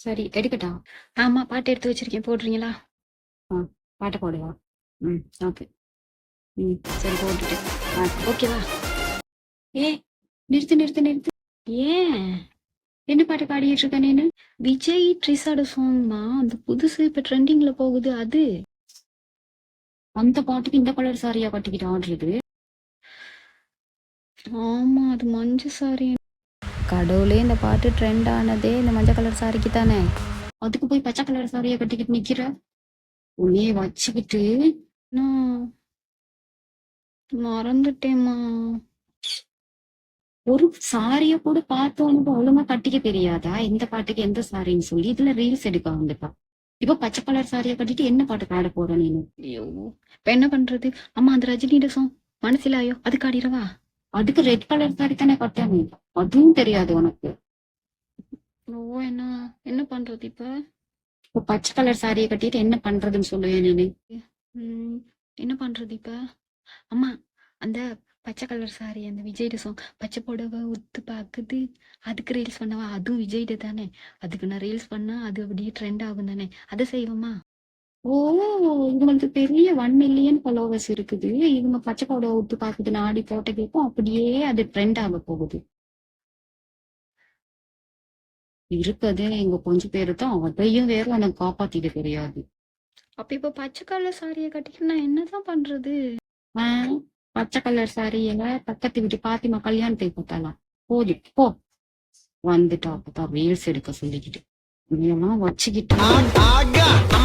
சரி எடுக்கட்டா ஆமா பாட்டு எடுத்து வச்சிருக்கேன். போடுறீங்களா? பாட்டை போடுவா. ம் ஓகே. ம் சரி போட்டுட்டேன் ஆ ஓகேவா ஏ நிறுத்து நிறுத்து நிறுத்து. ஏன்? என்ன பாட்டு பாடிட்டு இருக்க நீனு? விஜய் ட்ரிசாட சாங்மா அந்த புதுசு இப்ப ட்ரெண்டிங்ல போகுது அது. அந்த பாட்டுக்கு இந்த கலர் சாரியா கட்டிக்கிட்டு ஆடுறது. ஆமா அது மஞ்சள் சாரி கடவுளே இந்த பாட்டு ட்ரெண்ட் ஆனதே இந்த மஞ்சள் கலர் சாரிக்கு தானே? அதுக்கு போய் பச்சை கலர் சாரியா கட்டிக்கிட்டு நிக்கிற? உன்னையே வச்சுக்கிட்டு நான் மறந்துட்டேம்மா. ஒரு சாரிய கூட பார்த்தோன்னு ஒழுங்கா கட்டிக்க தெரியாதா? எந்த பாட்டுக்கு எந்த சாரின்னு சொல்லி இதுல ரீல்ஸ் எடுக்க வந்துட்டா. இப்ப பச்சை கலர் சாரியா கட்டிட்டு என்ன பாட்டு பாட போற ஐயோ இப்ப என்ன பண்றது? அம்மா அந்த ரஜினியோட சாங் மனசிலாயோ அதுக்கு ஆடிடவா? அதுக்கு ரெட் கலர் சாரி தானே கட்டணும். அதுவும் தெரியாது உனக்கு. ஓ என்ன என்ன பண்றது இப்ப? இப்ப பச்சை கலர் சாரியை கட்டிட்டு என்ன பண்றதுன்னு சொல்லுவேன் நீனு. என்ன பண்றது இப்ப? அம்மா அந்த பச்சை கலர் சாரி அந்த விஜய்ட சாங் பச்சை புடவை உத்து பாக்குது. அதுக்கு ரீல்ஸ் பண்ணவா? அதுவும் விஜய்ட தானே. அதுக்கு நான் ரீல்ஸ் பண்ணா அது அப்படியே ட்ரெண்ட் ஆகும் தானே. அதை செய்வோமா? ஓ இவங்களுக்கு பெரிய ஒன் மில்லியன் ஃபாலோவர்ஸ் இருக்குது. இவங்க பச்சை புடவை விட்டு பாக்குது நாடி போட்ட கேட்கும் அப்படியே அது ட்ரெண்ட் ஆக போகுது. இருக்குது இங்க கொஞ்சம் பேரு தான் அதையும் வேற உனக்கு காப்பாத்திட தெரியாது. அப்ப இப்ப பச்சை கலர் சாரியை கட்டிக்கிட்டு நான் என்னதான் பண்றது? பச்சை கலர் சாரியில பக்கத்து வீட்டு பாத்திமா கல்யாணத்துக்கு போட்டாலாம் போது போ. வந்துட்டா அப்பதான் ரீல்ஸ் எடுக்க சொல்லிக்கிட்டு. வச்சுக்கிட்டு.